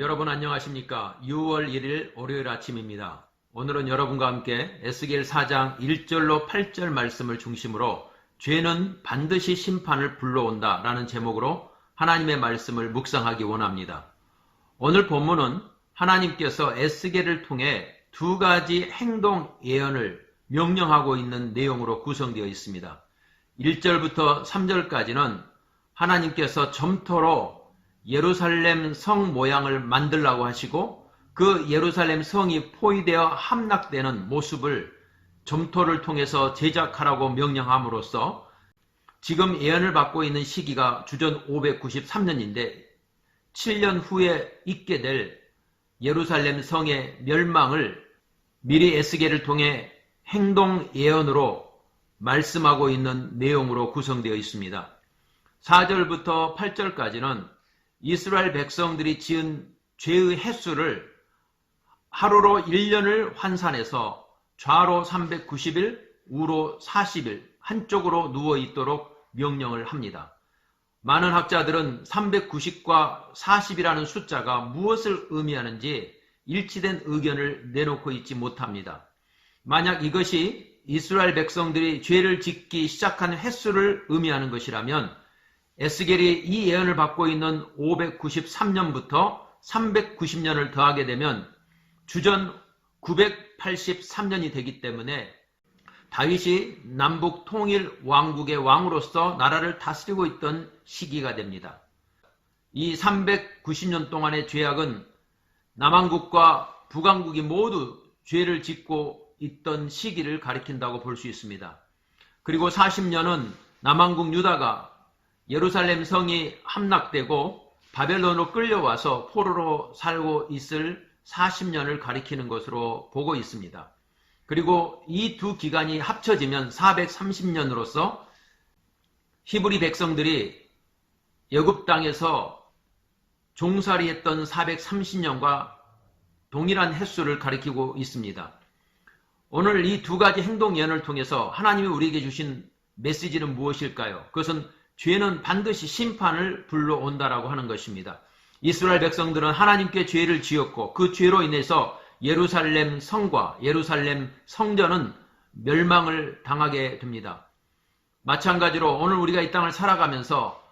여러분 안녕하십니까? 6월 1일 월요일 아침입니다. 오늘은 여러분과 함께 에스겔 4장 1절로 8절 말씀을 중심으로 죄는 반드시 심판을 불러온다 라는 제목으로 하나님의 말씀을 묵상하기 원합니다. 오늘 본문은 하나님께서 에스겔을 통해 두 가지 행동 예언을 명령하고 있는 내용으로 구성되어 있습니다. 1절부터 3절까지는 하나님께서 점토로 예루살렘 성 모양을 만들라고 하시고 그 예루살렘 성이 포위되어 함락되는 모습을 점토를 통해서 제작하라고 명령함으로써 지금 예언을 받고 있는 시기가 주전 593년인데 7년 후에 있게 될 예루살렘 성의 멸망을 미리 에스겔을 통해 행동 예언으로 말씀하고 있는 내용으로 구성되어 있습니다. 4절부터 8절까지는 이스라엘 백성들이 지은 죄의 횟수를 하루로 1년을 환산해서 좌로 390일, 우로 40일 한쪽으로 누워 있도록 명령을 합니다. 많은 학자들은 390과 40이라는 숫자가 무엇을 의미하는지 일치된 의견을 내놓고 있지 못합니다. 만약 이것이 이스라엘 백성들이 죄를 짓기 시작한 횟수를 의미하는 것이라면 에스겔이 이 예언을 받고 있는 593년부터 390년을 더하게 되면 주전 983년이 되기 때문에 다윗이 남북 통일 왕국의 왕으로서 나라를 다스리고 있던 시기가 됩니다. 이 390년 동안의 죄악은 남한국과 북한국이 모두 죄를 짓고 있던 시기를 가리킨다고 볼 수 있습니다. 그리고 40년은 남한국 유다가 예루살렘 성이 함락되고 바벨론으로 끌려와서 포로로 살고 있을 40년을 가리키는 것으로 보고 있습니다. 그리고 이 두 기간이 합쳐지면 430년으로서 히브리 백성들이 여굽 땅에서 종살이했던 430년과 동일한 횟수를 가리키고 있습니다. 오늘 이 두 가지 행동 예언을 통해서 하나님이 우리에게 주신 메시지는 무엇일까요? 그것은 죄는 반드시 심판을 불러온다라고 하는 것입니다. 이스라엘 백성들은 하나님께 죄를 지었고 그 죄로 인해서 예루살렘 성과 예루살렘 성전은 멸망을 당하게 됩니다. 마찬가지로 오늘 우리가 이 땅을 살아가면서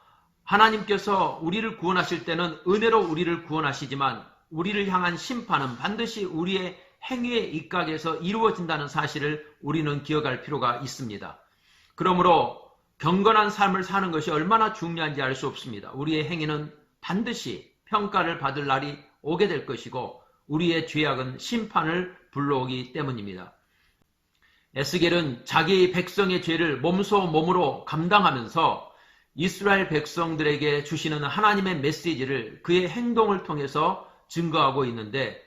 하나님께서 우리를 구원하실 때는 은혜로 우리를 구원하시지만 우리를 향한 심판은 반드시 우리의 행위의 입각에서 이루어진다는 사실을 우리는 기억할 필요가 있습니다. 그러므로 경건한 삶을 사는 것이 얼마나 중요한지 알 수 없습니다. 우리의 행위는 반드시 평가를 받을 날이 오게 될 것이고 우리의 죄악은 심판을 불러오기 때문입니다. 에스겔은 자기 백성의 죄를 몸소 몸으로 감당하면서 이스라엘 백성들에게 주시는 하나님의 메시지를 그의 행동을 통해서 증거하고 있는데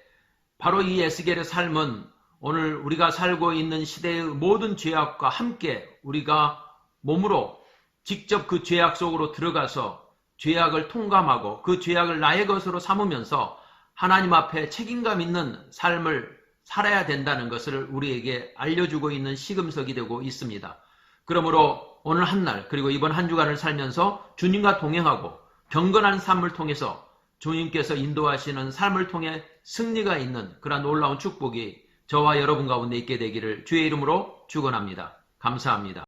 바로 이 에스겔의 삶은 오늘 우리가 살고 있는 시대의 모든 죄악과 함께 우리가 몸으로 직접 그 죄악 속으로 들어가서 죄악을 통감하고 그 죄악을 나의 것으로 삼으면서 하나님 앞에 책임감 있는 삶을 살아야 된다는 것을 우리에게 알려주고 있는 시금석이 되고 있습니다. 그러므로 오늘 한 날 그리고 이번 한 주간을 살면서 주님과 동행하고 경건한 삶을 통해서 주님께서 인도하시는 삶을 통해 승리가 있는 그러한 놀라운 축복이 저와 여러분 가운데 있게 되기를 주의 이름으로 축원합니다. 감사합니다.